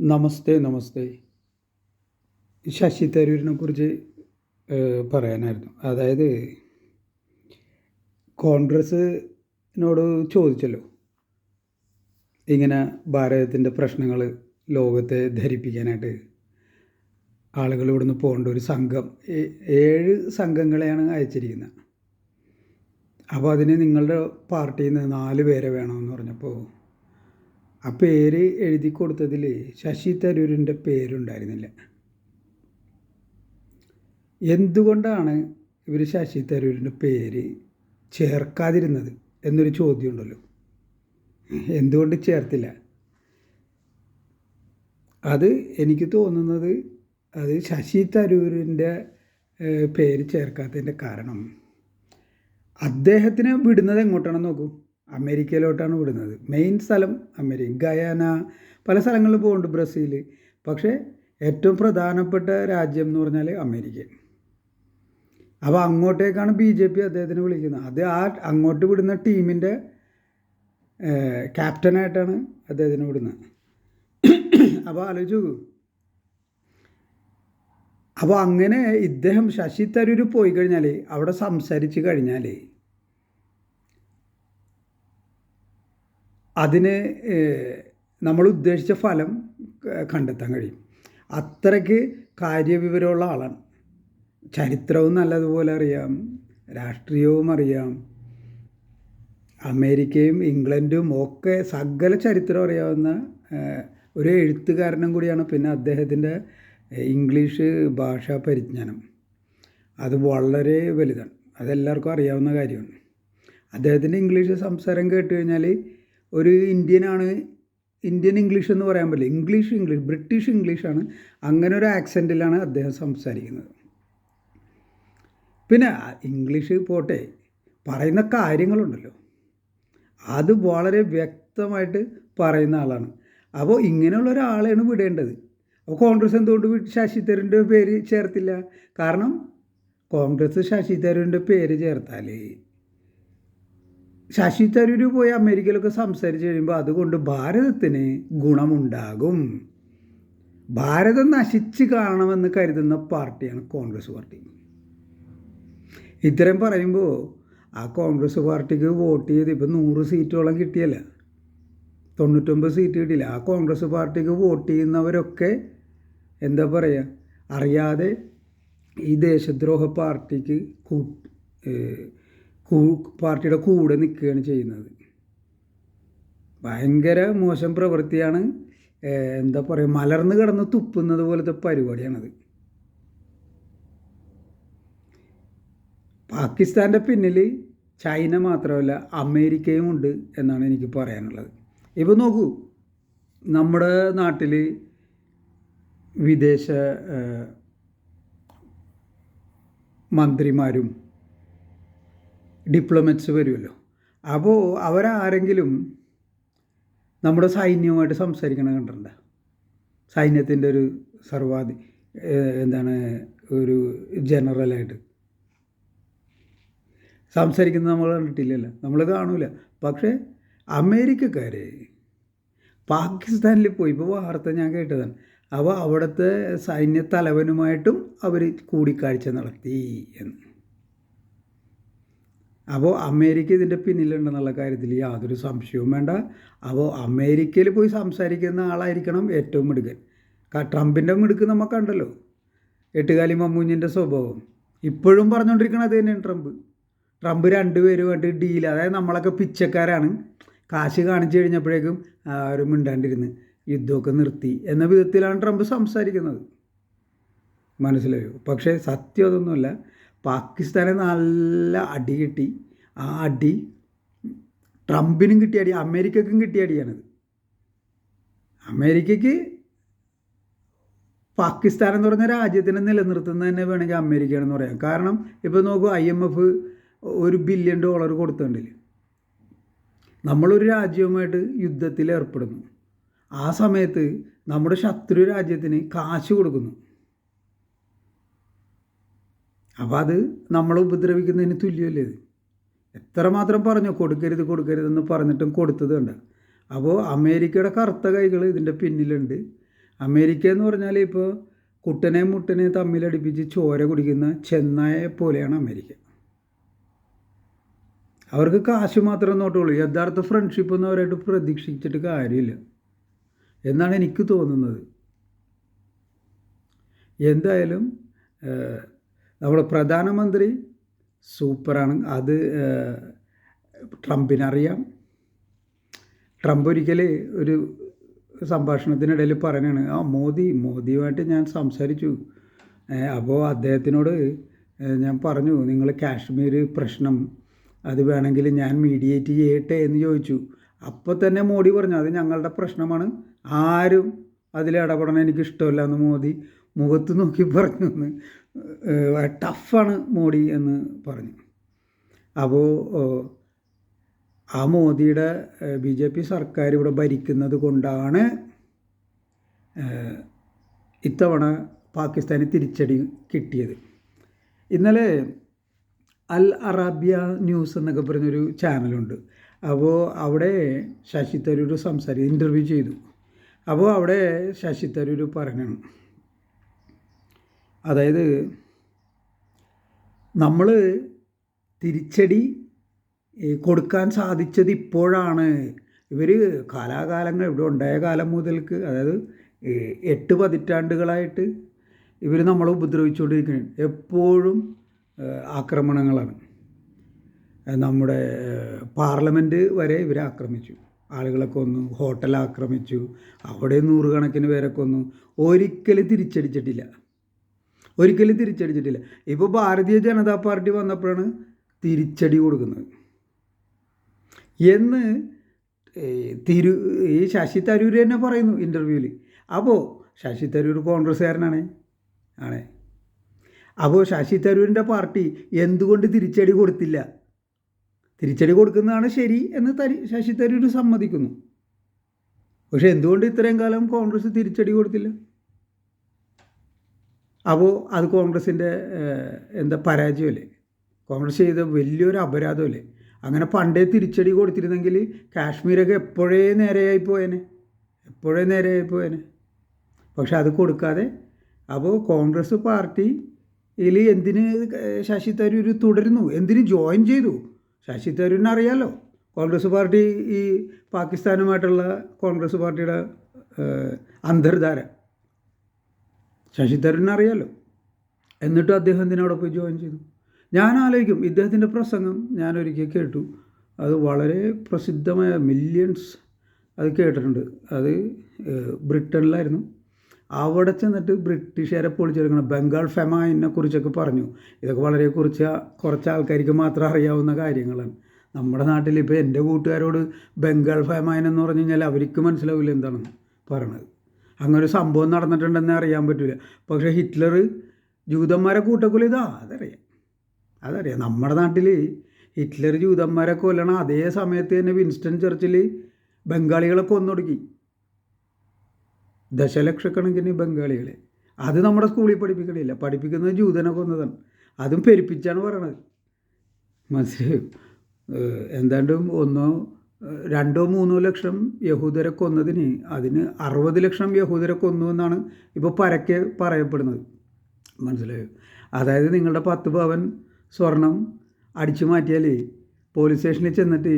നമസ്തേ നമസ്തേ. ശശി തരൂരിനെ കുറിച്ച് പറയാനായിരുന്നു. അതായത് കോൺഗ്രസ്സിനോട് ചോദിച്ചല്ലോ. ഇങ്ങനെ ഭാരതത്തിന്റെ പ്രശ്നങ്ങൾ ലോകത്തെ ധരിപ്പിക്കാനായിട്ട് ആളുകൾ ഇവിടുന്ന് പോകേണ്ട ഒരു സംഘം ഏഴ് സംഘങ്ങളെയാണ് അയച്ചിരിക്കുന്നത്. അപ്പോൾ അതിന് നിങ്ങളുടെ പാർട്ടിയിൽ നിന്ന് നാല് പേരെ വേണമെന്ന് പറഞ്ഞപ്പോൾ ആ പേര് എഴുതി കൊടുത്തതിൽ ശശി തരൂരിന്റെ പേരുണ്ടായിരുന്നില്ല. എന്തുകൊണ്ടാണ് ഇവർ ശശി തരൂരിന്റെ പേര് ചേർക്കാതിരുന്നത് എന്നൊരു ചോദ്യമുണ്ടല്ലോ. എന്തുകൊണ്ട് ചേർത്തില്ല? അത് എനിക്ക് തോന്നുന്നത് അത് ശശി തരൂരിന്റെ പേര് ചേർക്കാത്തതിന്റെ കാരണം അദ്ദേഹത്തിനെ വിടുന്നത് എങ്ങോട്ടാണെന്ന് നോക്കൂ. അമേരിക്കയിലോട്ടാണ് വിടുന്നത്. മെയിൻ സ്ഥലം അമേരിക്ക ഗയാന പല സ്ഥലങ്ങളിൽ പോകുന്നുണ്ട് ബ്രസീൽ പക്ഷേ ഏറ്റവും പ്രധാനപ്പെട്ട രാജ്യം എന്ന് പറഞ്ഞാൽ അമേരിക്ക. അപ്പോൾ അങ്ങോട്ടേക്കാണ് ബി ജെ പി അദ്ദേഹത്തിന് വിളിക്കുന്നത്. അത് ആ അങ്ങോട്ട് വിടുന്ന ടീമിന്റെ ക്യാപ്റ്റനായിട്ടാണ് അദ്ദേഹത്തിന് വിടുന്നത്. അപ്പോൾ ആലോചിച്ചു അപ്പോൾ അങ്ങനെ ഇദ്ദേഹം ശശി തരൂർ പോയി കഴിഞ്ഞാൽ അവിടെ സംസാരിച്ച് കഴിഞ്ഞാൽ അതിന് നമ്മൾ ഉദ്ദേശിച്ച ഫലം കണ്ടെത്താൻ കഴിയും. അത്രയ്ക്ക് കാര്യവിവരമുള്ള ആളാണ്. ചരിത്രവും നല്ലതുപോലെ അറിയാം രാഷ്ട്രീയവും അറിയാം. അമേരിക്കയും ഇംഗ്ലണ്ടും ഒക്കെ സകല ചരിത്രം അറിയാവുന്ന ഒരു എഴുത്തുകാരനും കൂടിയാണ് പിന്നെ അദ്ദേഹത്തിന്റെ ഇംഗ്ലീഷ് ഭാഷാ പരിജ്ഞാനം. അത് വളരെ വലുതാണ്. അതെല്ലാവർക്കും അറിയാവുന്ന കാര്യമാണ്. അദ്ദേഹത്തിന്റെ ഇംഗ്ലീഷ് സംസാരം കേട്ട് കഴിഞ്ഞാൽ ഒരു ഇന്ത്യനാണ് ഇന്ത്യൻ ഇംഗ്ലീഷ് എന്ന് പറയാൻ പറ്റില്ല. ഇംഗ്ലീഷ് ഇംഗ്ലീഷ് ബ്രിട്ടീഷ് ഇംഗ്ലീഷാണ് അങ്ങനെ ഒരു ആക്സെന്റിലാണ് അദ്ദേഹം സംസാരിക്കുന്നത്. പിന്നെ ഇംഗ്ലീഷ് പോട്ടെ പറയുന്ന കാര്യങ്ങളുണ്ടല്ലോ. അത് വളരെ വ്യക്തമായിട്ട് പറയുന്ന ആളാണ്. അപ്പോൾ ഇങ്ങനെയുള്ള ഒരാളെയാണ് വിടേണ്ടത്. അപ്പോൾ കോൺഗ്രസ് എന്തുകൊണ്ട് ശശി തരൂരിന്റെ പേര് ചേർത്തില്ല? കാരണം കോൺഗ്രസ് ശശി തരൂരിന്റെ പേര് ചേർത്താൽ ശശി തരൂര് പോയി അമേരിക്കയിലൊക്കെ സംസാരിച്ച് കഴിയുമ്പോൾ അതുകൊണ്ട് ഭാരതത്തിന് ഗുണമുണ്ടാകും. ഭാരതം നശിച്ച് കാണണമെന്ന് കരുതുന്ന പാർട്ടിയാണ് കോൺഗ്രസ് പാർട്ടി. ഇത്തരം പറയുമ്പോൾ ആ കോൺഗ്രസ് പാർട്ടിക്ക് വോട്ട് ചെയ്ത് ഇപ്പം നൂറ് സീറ്റോളം കിട്ടിയല്ല? തൊണ്ണൂറ്റൊമ്പത് സീറ്റ് കിട്ടിയില്ല. ആ കോൺഗ്രസ് പാർട്ടിക്ക് വോട്ട് ചെയ്യുന്നവരൊക്കെ എന്താ പറയുക അറിയാതെ ഈ ദേശദ്രോഹ പാർട്ടിക്ക് കൂട്ട് പാർട്ടിയുടെ കൂടെ നിൽക്കുകയാണ് ചെയ്യുന്നത്. ഭയങ്കര മോശം പ്രവൃത്തിയാണ് എന്താ പറയുക മലർന്ന് കിടന്ന് തുപ്പുന്നത് പോലത്തെ പരിപാടിയാണത്. പാകിസ്ഥാന്റെ പിന്നിൽ ചൈന മാത്രമല്ല അമേരിക്കയും ഉണ്ട് എന്നാണ് എനിക്ക് പറയാനുള്ളത്. ഇപ്പോൾ നോക്കൂ നമ്മുടെ നാട്ടിൽ വിദേശ മന്ത്രിമാരും ഡിപ്ലോമറ്റ്സ് വരുമല്ലോ. അപ്പോൾ അവരാരെങ്കിലും നമ്മുടെ സൈന്യവുമായിട്ട് സംസാരിക്കണ കണ്ടിട്ടുണ്ടോ? സൈന്യത്തിന്റെ ഒരു സർവാധി എന്താണ് ഒരു ജനറലായിട്ട്. സംസാരിക്കുന്നത് നമ്മൾ കണ്ടിട്ടില്ലല്ലോ നമ്മൾ കാണൂല. പക്ഷേ അമേരിക്കക്കാർ പാകിസ്ഥാനിൽ പോയി ഇപ്പോൾ വാർത്ത ഞാൻ കേട്ടതാണ്. അപ്പോൾ അവിടുത്തെ സൈന്യ തലവനുമായിട്ടും അവർ കൂടിക്കാഴ്ച നടത്തി എന്ന്. അപ്പോൾ അമേരിക്ക ഇതിന്റെ പിന്നിലുണ്ടെന്നുള്ള കാര്യത്തിൽ യാതൊരു സംശയവും വേണ്ട. അപ്പോൾ അമേരിക്കയിൽ പോയി സംസാരിക്കുന്ന ആളായിരിക്കണം ഏറ്റവും മിടുക്കൻ. ട്രംപിന്റെ മിടുക്ക് നമുക്ക് കണ്ടല്ലോ. എട്ടുകാലി മമ്മൂഞ്ഞിന്റെ സ്വഭാവം. ഇപ്പോഴും പറഞ്ഞുകൊണ്ടിരിക്കുന്നത് അത് തന്നെയാണ് ട്രംപ്. ട്രംപ് രണ്ടുപേരുമായിട്ട് ഡീൽ അതായത് നമ്മളൊക്കെ പിച്ചക്കാരാണ്. കാശ് കാണിച്ചു കഴിഞ്ഞപ്പോഴേക്കും ആരും മിണ്ടാണ്ടിരുന്ന് യുദ്ധമൊക്കെ നിർത്തി എന്ന വിധത്തിലാണ് ട്രംപ് സംസാരിക്കുന്നത്. മനസ്സിലായോ? പക്ഷേ സത്യം അതൊന്നുമല്ല. പാകിസ്ഥാനെ നല്ല അടി കിട്ടി. ആ അടി ട്രംപിനും കിട്ടിയ അടി അമേരിക്കക്കും കിട്ടിയ അടിയാണത്. അമേരിക്കയ്ക്ക് പാകിസ്ഥാൻ എന്ന് പറഞ്ഞ രാജ്യത്തിനെ നിലനിർത്തുന്നത് തന്നെ വേണമെങ്കിൽ അമേരിക്കയാണെന്ന് പറയാം. കാരണം ഇപ്പോൾ നോക്കൂ ഐ എം എഫ് ഒരു ബില്യൺ ഡോളർ കൊടുത്തിട്ടില്ല നമ്മളൊരു രാജ്യവുമായിട്ട് യുദ്ധത്തിൽ ഏർപ്പെടുന്നു. ആ സമയത്ത് നമ്മുടെ ശത്രു രാജ്യത്തിന് കാശ് കൊടുക്കുന്നു. അപ്പോൾ അത് നമ്മളെ ഉപദ്രവിക്കുന്നതിന് തുല്യമല്ലേ എത്രമാത്രം പറഞ്ഞു കൊടുക്കരുത് കൊടുക്കരുതെന്ന് പറഞ്ഞിട്ടും കൊടുത്തത് കണ്ട. അപ്പോൾ അമേരിക്കയുടെ കറുത്ത കൈകൾ ഇതിന്റെ പിന്നിലുണ്ട്. അമേരിക്ക എന്ന് പറഞ്ഞാൽ ഇപ്പോൾ കുട്ടനെ മുട്ടനെ തമ്മിലടിപ്പിച്ച് ചോര കുടിക്കുന്ന ചെന്നായെ പോലെയാണ് അമേരിക്ക. അവർക്ക് കാശ് മാത്രമേ നോട്ടുള്ളൂ യഥാർത്ഥ ഫ്രണ്ട്ഷിപ്പ് ഒന്നും അവരായിട്ട് പ്രതീക്ഷിച്ചിട്ട് കാര്യമില്ല. എന്നാണ് എനിക്ക് തോന്നുന്നത്. എന്തായാലും നമ്മുടെ പ്രധാനമന്ത്രി സൂപ്പറാണ്. അത് ട്രംപിന് ട്രംപിനറിയാം. ട്രംപ് ഒരിക്കൽ ഒരു സംഭാഷണത്തിനിടയിൽ പറയണാണ് ആ മോദി മോദിയുമായിട്ട് ഞാൻ സംസാരിച്ചു. അപ്പോൾ അദ്ദേഹത്തിനോട് ഞാൻ പറഞ്ഞു നിങ്ങൾ കാശ്മീർ പ്രശ്നം അത് വേണമെങ്കിൽ ഞാൻ മീഡിയേറ്റ് ചെയ്യട്ടെ എന്ന് ചോദിച്ചു. അപ്പോൾ തന്നെ മോദി പറഞ്ഞു അത് ഞങ്ങളുടെ പ്രശ്നമാണ്. ആരും അതിൽ ഇടപെടണം. എനിക്ക് ഇഷ്ടമല്ല എന്ന് മോദി മുഖത്ത് നോക്കി പറഞ്ഞു ടഫാണ് മോഡി എന്ന് പറഞ്ഞു. അപ്പോൾ ആ മോദിയുടെ ബി ജെ പി സർക്കാർ ഇവിടെ ഭരിക്കുന്നത് കൊണ്ടാണ് ഇത്തവണ പാകിസ്ഥാന് തിരിച്ചടി കിട്ടിയത്. ഇന്നലെ അൽ അറാബ്യ ന്യൂസ് എന്നൊക്കെ പറഞ്ഞൊരു ചാനലുണ്ട്. അപ്പോൾ അവിടെ ശശി തരൂർ സംസാരിച്ച് ഇന്റർവ്യൂ ചെയ്തു. അപ്പോൾ അവിടെ ശശി തരൂർ പറയണം അതായത് നമ്മൾ തിരിച്ചടി കൊടുക്കാൻ സാധിച്ചത് ഇപ്പോഴാണ്. ഇവർ കാലാകാലങ്ങൾ ഇവിടെ ഉണ്ടായ കാലം മുതൽക്ക് അതായത് എട്ട് പതിറ്റാണ്ടുകളായിട്ട് ഇവർ നമ്മളെ ഉപദ്രവിച്ചുകൊണ്ടിരിക്കുകയാണ് എപ്പോഴും ആക്രമണങ്ങളാണ്. നമ്മുടെ പാർലമെന്റ് വരെ ഇവരെ ആക്രമിച്ചു. ആളുകളെ കൊന്നു ഹോട്ടൽ ആക്രമിച്ചു അവിടെ നൂറുകണക്കിന് പേരെ കൊന്നു ഒരിക്കലും തിരിച്ചടിച്ചിട്ടില്ല. ഒരിക്കലും തിരിച്ചടിച്ചിട്ടില്ല. ഇപ്പോൾ ഭാരതീയ ജനതാ പാർട്ടി വന്നപ്പോഴാണ് തിരിച്ചടി കൊടുക്കുന്നത്. എന്ന് തിരു ഈ ശശി തരൂർ തന്നെ പറയുന്നു ഇന്റർവ്യൂവിൽ അപ്പോൾ ശശി തരൂർ കോൺഗ്രസ്സുകാരനാണ്. ആണേ. അപ്പോൾ ശശി തരൂരിന്റെ പാർട്ടി എന്തുകൊണ്ട് തിരിച്ചടി കൊടുത്തില്ല? തിരിച്ചടി കൊടുക്കുന്നതാണ് ശരി എന്ന് തരി ശശി തരൂർ സമ്മതിക്കുന്നു. പക്ഷെ എന്തുകൊണ്ട് ഇത്രയും കാലം കോൺഗ്രസ് തിരിച്ചടി കൊടുത്തില്ല? അപ്പോൾ അത് കോൺഗ്രസിന്റെ എന്താ പരാജയമല്ലേ? കോൺഗ്രസ് ചെയ്ത വലിയൊരു അപരാധമല്ലേ? അങ്ങനെ പണ്ടേ തിരിച്ചടി കൊടുത്തിരുന്നെങ്കിൽ കാശ്മീരൊക്കെ എപ്പോഴേ നേരെയായി പോയേനെ? എപ്പോഴേ നേരെയായി പോയേനെ? പക്ഷെ അത് കൊടുക്കാതെ അപ്പോൾ കോൺഗ്രസ് പാർട്ടി ഇതിൽ എന്തിന് ശശി തരൂർ തുടരുന്നു? എന്തിന് ജോയിൻ ചെയ്തു? ശശി തരൂരിനെ അറിയാലോ? കോൺഗ്രസ് പാർട്ടി ഈ പാകിസ്ഥാനുമായിട്ടുള്ള കോൺഗ്രസ് പാർട്ടിയുടെ അന്തർധാര. ശശി തരൂരിന് അറിയാലോ എന്നിട്ടും അദ്ദേഹം എന്തിനവിടെ പോയി ജോയിൻ ചെയ്തു? ഞാൻ ആലോചിക്കും ഇദ്ദേഹത്തിന്റെ പ്രസംഗം ഞാൻ ഒരിക്കൽ കേട്ടു. അത് വളരെ പ്രസിദ്ധമായ മില്യൺസ് അത് കേട്ടിട്ടുണ്ട്. അത് ബ്രിട്ടനിലായിരുന്നു. അവിടെ ചെന്നിട്ട് ബ്രിട്ടീഷുകാരെ പൊളിച്ചെടുക്കണം. ബംഗാൾ ഫെമായിനെ കുറിച്ചൊക്കെ പറഞ്ഞു. ഇതൊക്കെ വളരെ കുറിച്ച് കുറച്ച് ആൾക്കാർക്ക് മാത്രം അറിയാവുന്ന കാര്യങ്ങളാണ്. നമ്മുടെ നാട്ടിൽ ഇപ്പോൾ എന്റെ കൂട്ടുകാരോട് ബംഗാൾ ഫെമായിൻ പറഞ്ഞു കഴിഞ്ഞാൽ അവർക്ക് മനസ്സിലാവില്ല എന്താണെന്ന് പറയണത്. അങ്ങനെ ഒരു സംഭവം നടന്നിട്ടുണ്ടെന്ന് അറിയാൻ പറ്റില്ല പക്ഷേ ഹിറ്റ്ലർ ജൂതന്മാരെ കൂട്ടക്കൊല ഇതാ അതറിയാം. അതറിയാം. നമ്മുടെ നാട്ടിൽ ഹിറ്റ്ലർ ജൂതന്മാരെ കൊല്ലണ അതേ സമയത്ത് തന്നെ വിൻസ്റ്റൺ ചർച്ചിൽ ബംഗാളികളെ കൊന്നൊടുക്കി. ദശലക്ഷക്കണക്കിന് ബംഗാളികളെ. അത് നമ്മുടെ സ്കൂളിൽ പഠിപ്പിക്കണില്ല. പഠിപ്പിക്കുന്നത് ജൂതനെ കൊന്നതാണ്. അതും പെരുപ്പിച്ചാണ് പറയണത്. മനസ്സിലായോ? എന്താണ്ടും ഒന്നോ രണ്ടോ മൂന്നോ ലക്ഷം യഹൂദരെ കൊന്നതിന് അതിന് അറുപത് ലക്ഷം യഹൂദരെ കൊന്നു എന്നാണ് ഇപ്പോൾ പരക്കെ പറയപ്പെടുന്നത്. മനസ്സിലായോ? അതായത് നിങ്ങളുടെ പത്ത് പവൻ സ്വർണം അടിച്ചു മാറ്റിയാൽ പോലീസ് സ്റ്റേഷനിൽ ചെന്നിട്ട്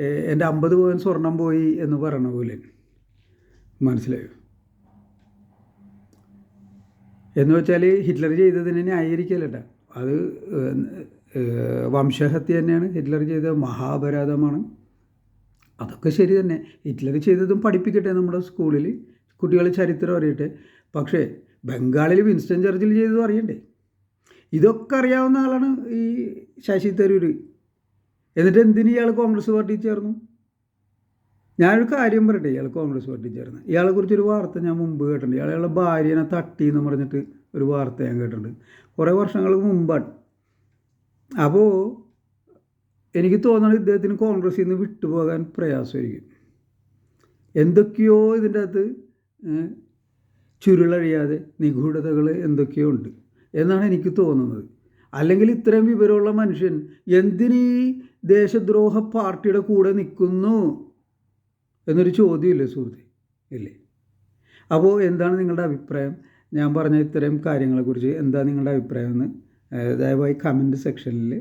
എന്റെ അമ്പത് പവൻ സ്വർണം പോയി എന്ന് പറയണ പോലെ. മനസ്സിലായോ? എന്ന് വെച്ചാൽ ഹിറ്റ്ലർ ചെയ്തതിനെ ന്യായീകരിക്കലട്ട അത് വംശഹത്യ തന്നെയാണ് ഹിറ്റ്ലർ ചെയ്ത മഹാപരാധമാണ്. അതൊക്കെ ശരി തന്നെ. ഹിറ്റ്ലർ ചെയ്തതും പഠിപ്പിക്കട്ടെ നമ്മുടെ സ്കൂളിൽ. കുട്ടികൾ ചരിത്രം അറിയട്ടെ. പക്ഷേ ബംഗാളിൽ വിൻസ്റ്റൺ ചർച്ചിൽ ചെയ്തതും അറിയണ്ടേ? ഇതൊക്കെ അറിയാവുന്ന ആളാണ് ഈ ശശി തരൂർ. എന്നിട്ട് എന്തിന് ഇയാൾ കോൺഗ്രസ് പാർട്ടിയിൽ ചേർന്നു? ഞാനൊരു കാര്യം പറയട്ടെ ഇയാൾ കോൺഗ്രസ് പാർട്ടി ചേർന്ന്. ഇയാളെ കുറിച്ചൊരു വാർത്ത ഞാൻ മുമ്പ് കേട്ടിട്ടുണ്ട്. ഇയാൾ ഇയാളുടെ ഭാര്യനെ തട്ടി എന്ന് പറഞ്ഞിട്ട് ഒരു വാർത്ത ഞാൻ കേട്ടിട്ടുണ്ട്. കുറേ വർഷങ്ങൾക്ക് മുമ്പാണ്. അപ്പോൾ എനിക്ക് തോന്നുന്നത് ഇദ്ദേഹത്തിന് കോൺഗ്രസ്സിൽ നിന്ന് വിട്ടുപോകാൻ പ്രയാസമായിരിക്കും. എന്തൊക്കെയോ ഇതിന്റെ അകത്ത് ചുരുളഴിയാതെ നിഗൂഢതകൾ എന്തൊക്കെയോ ഉണ്ട് എന്നാണ് എനിക്ക് തോന്നുന്നത്. അല്ലെങ്കിൽ ഇത്രയും വിവരമുള്ള മനുഷ്യൻ എന്തിനീ ദേശദ്രോഹ പാർട്ടിയുടെ കൂടെ നിൽക്കുന്നു എന്നൊരു ചോദ്യമില്ലേ സുഹൃത്തെ? ഇല്ലേ? അപ്പോൾ എന്താണ് നിങ്ങളുടെ അഭിപ്രായം? ഞാൻ പറഞ്ഞ ഇത്തരം കാര്യങ്ങളെക്കുറിച്ച് എന്താണ് നിങ്ങളുടെ അഭിപ്രായം എന്ന് ദയവായി കമന്റ് സെക്ഷനിൽ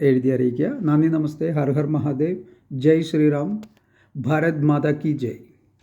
എഴുതി അറിയിക്കുക നന്ദി നമസ്തേ ഹർ ഹർ മഹാദേവ് ജയ് ശ്രീറാം ഭാരത് മാതാ കി ജയ്